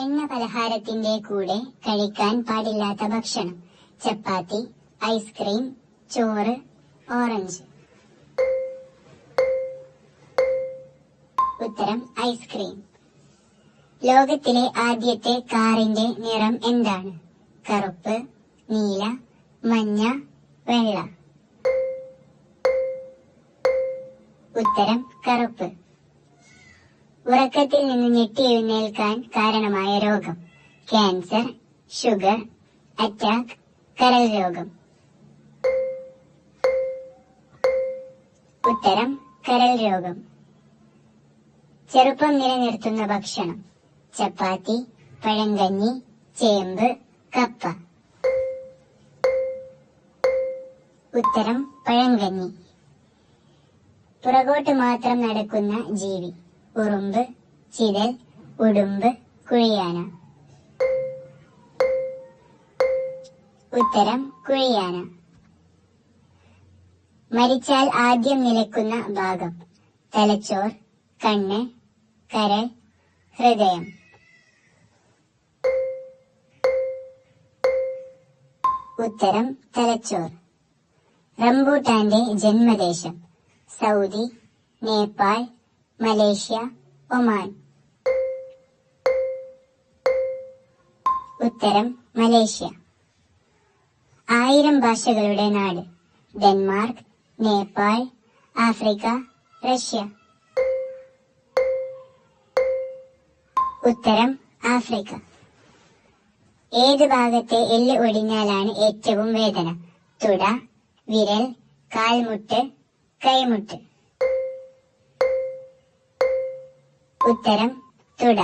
എണ്ണ പലഹാരത്തിന്റെ കൂടെ കഴിക്കാൻ പാടില്ലാത്ത ഭക്ഷണം. ചപ്പാത്തി ഐസ്ക്രീം ചോറ് ഓറഞ്ച്. ഉത്തരം ഐസ്ക്രീം. ലോകത്തിലെ ആദ്യത്തെ കാറിന്റെ നിറം എന്താണ്? കറുപ്പ് നീല മഞ്ഞ വെള്ള. ഉത്തരം കറുപ്പ്. ഉറക്കത്തിൽ നിന്ന് ഞെട്ടി എഴുന്നേൽക്കാൻ കാരണമായ രോഗം. ക്യാൻസർ ഷുഗർ അറ്റാക്ക് കരൾ രോഗം. ഉത്തരം കരൾ രോഗം. ചെറുപ്പം നിലനിർത്തുന്ന ഭക്ഷണം. ചപ്പാത്തി പഴങ്കഞ്ഞി ചേമ്പ് കപ്പ. ഉത്തരം പഴങ്കഞ്ഞി. പുറകോട്ട് മാത്രം നടക്കുന്ന ജീവി. ഉറുമ്പ് ചിതൽ ഉടുമ്പ് കുഴിയാന. ഉത്തരം കുഴിയാന. മരിച്ചാൽ ആദ്യം നിലക്കുന്ന ഭാഗം. തലച്ചോർ കണ്ണ് കരൾ ഹൃദയം. ഉത്തരം തലച്ചോർ. റംബൂട്ടാന്റെ ജന്മദേശം സൗദി നേപ്പാൾ മലേഷ്യ ഒമാൻ. ഉത്തരം മലേഷ്യ. ആയിരം ഭാഷകളുടെ നാട്. Denmark Nepal Africa Russia. ഉത്തരം ആഫ്രിക്ക. ഏത് ഭാഗത്തെ എല്ല് ഒടിഞ്ഞാലാണ് ഏറ്റവും വേദന? തുട വിരൽ കാൽമുട്ട് കൈമുട്ട്. ഉത്തരം തുട.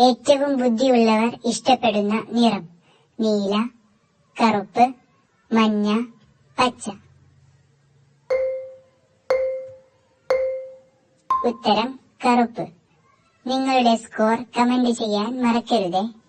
ഏറ്റവും ബുദ്ധിയുള്ളവർ ഇഷ്ടപ്പെടുന്ന നിറം. നീല കറുപ്പ് മഞ്ഞ പച്ച. ഉത്തരം കറുപ്പ്. നിങ്ങളുടെ സ്കോർ കമന്റ് ചെയ്യാൻ മറക്കരുതേ.